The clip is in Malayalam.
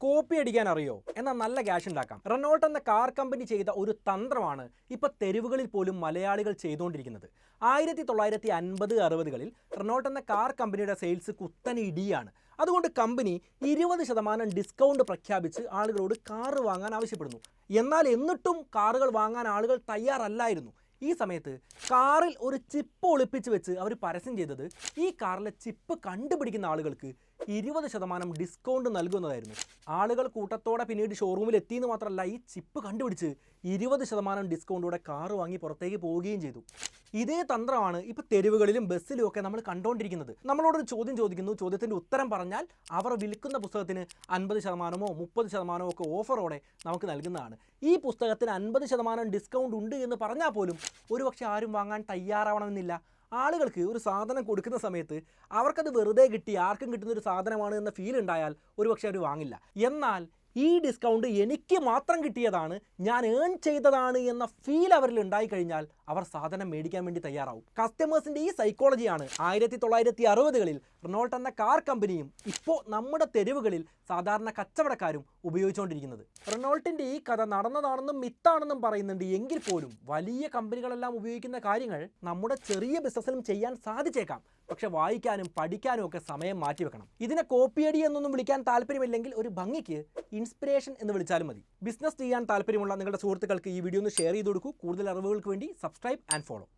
കോപ്പി അടിക്കാൻ അറിയോ എന്നാൽ നല്ല ക്യാഷ് ഉണ്ടാക്കാം. റെനോൾട്ട് എന്ന കാർ കമ്പനി ചെയ്ത ഒരു തന്ത്രമാണ് ഇപ്പൊ തെരുവുകളിൽ പോലും മലയാളികൾ ചെയ്തുകൊണ്ടിരിക്കുന്നത് ആയിരത്തി തൊള്ളായിരത്തി അൻപത് അറുപതുകളിൽ റെനോൾട്ട് എന്ന കാർ കമ്പനിയുടെ സെയിൽസ് കുത്തനെ ഇടിയാണ്. അതുകൊണ്ട് കമ്പനി ഇരുപത് ശതമാനം ഡിസ്കൗണ്ട് പ്രഖ്യാപിച്ച് ആളുകളോട് കാറ് വാങ്ങാൻ ആവശ്യപ്പെടുന്നു. എന്നാൽ എന്നിട്ടും കാറുകൾ വാങ്ങാൻ ആളുകൾ തയ്യാറല്ലായിരുന്നു. ഈ സമയത്ത് കാറിൽ ഒരു ചിപ്പ് ഒളിപ്പിച്ച് വെച്ച് അവർ പരസ്യം ചെയ്തത് ഈ കാറിലെ ചിപ്പ് കണ്ടുപിടിക്കുന്ന ആളുകൾക്ക് ഇരുപത് ശതമാനം ഡിസ്കൗണ്ട് നൽകുന്നതായിരുന്നു. ആളുകൾ കൂട്ടത്തോടെ പിന്നീട് ഷോറൂമിൽ എത്തിയെന്ന് മാത്രമല്ല ഈ ചിപ്പ് കണ്ടുപിടിച്ച് ഇരുപത് ശതമാനം ഡിസ്കൗണ്ടോടെ കാറ് വാങ്ങി പുറത്തേക്ക് പോവുകയും ചെയ്തു. ഇതേ തന്ത്രമാണ് ഇപ്പോൾ തെരുവുകളിലും ബസ്സിലും ഒക്കെ നമ്മൾ കണ്ടുകൊണ്ടിരിക്കുന്നത് നമ്മളോടൊരു ചോദ്യം ചോദിക്കുന്നു. ചോദ്യത്തിന്റെ ഉത്തരം പറഞ്ഞാൽ അവർ വിൽക്കുന്ന പുസ്തകത്തിന് അൻപത് ശതമാനമോ മുപ്പത് ശതമാനമോ ഒക്കെ ഓഫറോടെ നമുക്ക് നൽകുന്നതാണ്. ഈ പുസ്തകത്തിന് അൻപത് ശതമാനം ഡിസ്കൗണ്ട് ഉണ്ട് എന്ന് പറഞ്ഞാൽ പോലും ഒരുപക്ഷെ ആരും വാങ്ങാൻ തയ്യാറാവണമെന്നില്ല. ആളുകൾക്ക് ഒരു സാധനം കൊടുക്കുന്ന സമയത്ത് അവർക്കത് വെറുതെ കിട്ടി ആർക്കും കിട്ടുന്ന ഒരു സാധനമാണ് എന്ന ഫീൽ ഉണ്ടായാൽ ഒരുപക്ഷെ അവർ വാങ്ങില്ല. എന്നാൽ ഈ ഡിസ്കൗണ്ട് എനിക്ക് മാത്രം കിട്ടിയതാണ് ഞാൻ ഏൺ ചെയ്തതാണ് എന്ന ഫീൽ അവരിൽ ഉണ്ടായി കഴിഞ്ഞാൽ അവർ സാധനം മേടിക്കാൻ വേണ്ടി തയ്യാറാവും. കസ്റ്റമേഴ്സിന്റെ ഈ സൈക്കോളജിയാണ് ആയിരത്തി തൊള്ളായിരത്തി അറുപതുകളിൽ റിനോൾട്ട് എന്ന കാർ കമ്പനിയും ഇപ്പോൾ നമ്മുടെ തെരുവുകളിൽ സാധാരണ കച്ചവടക്കാരും ഉപയോഗിച്ചുകൊണ്ടിരിക്കുന്നത്. റിനോൾട്ടിന്റെ ഈ കഥ നടന്നതാണെന്നും മിത്താണെന്നും പറയുന്നുണ്ട്. എങ്കിൽ പോലും വലിയ കമ്പനികളെല്ലാം ഉപയോഗിക്കുന്ന കാര്യങ്ങൾ നമ്മുടെ ചെറിയ ബിസിനസ്സിലും ചെയ്യാൻ സാധിച്ചേക്കാം. പക്ഷെ വായിക്കാനും പഠിക്കാനും ഒക്കെ സമയം മാറ്റിവെക്കണം ഇതിനെ കോപ്പിയടി എന്നൊന്നും വിളിക്കാൻ താല്പര്യമില്ലെങ്കിൽ ഒരു ഭംഗിക്ക് ഇൻസ്പിറേഷൻ എന്ന് വിളിച്ചാലും മതി. ബിസിനസ് ചെയ്യാൻ താല്പര്യമുള്ള നിങ്ങളുടെ സുഹൃത്തുക്കൾക്ക് ഈ വീഡിയോ ഒന്ന് ഷെയർ ചെയ്ത് കൊടുക്കൂ. കൂടുതൽ അറിവുകൾക്ക് വേണ്ടി സബ്സ്ക്രൈബ് ആൻഡ് ഫോളോ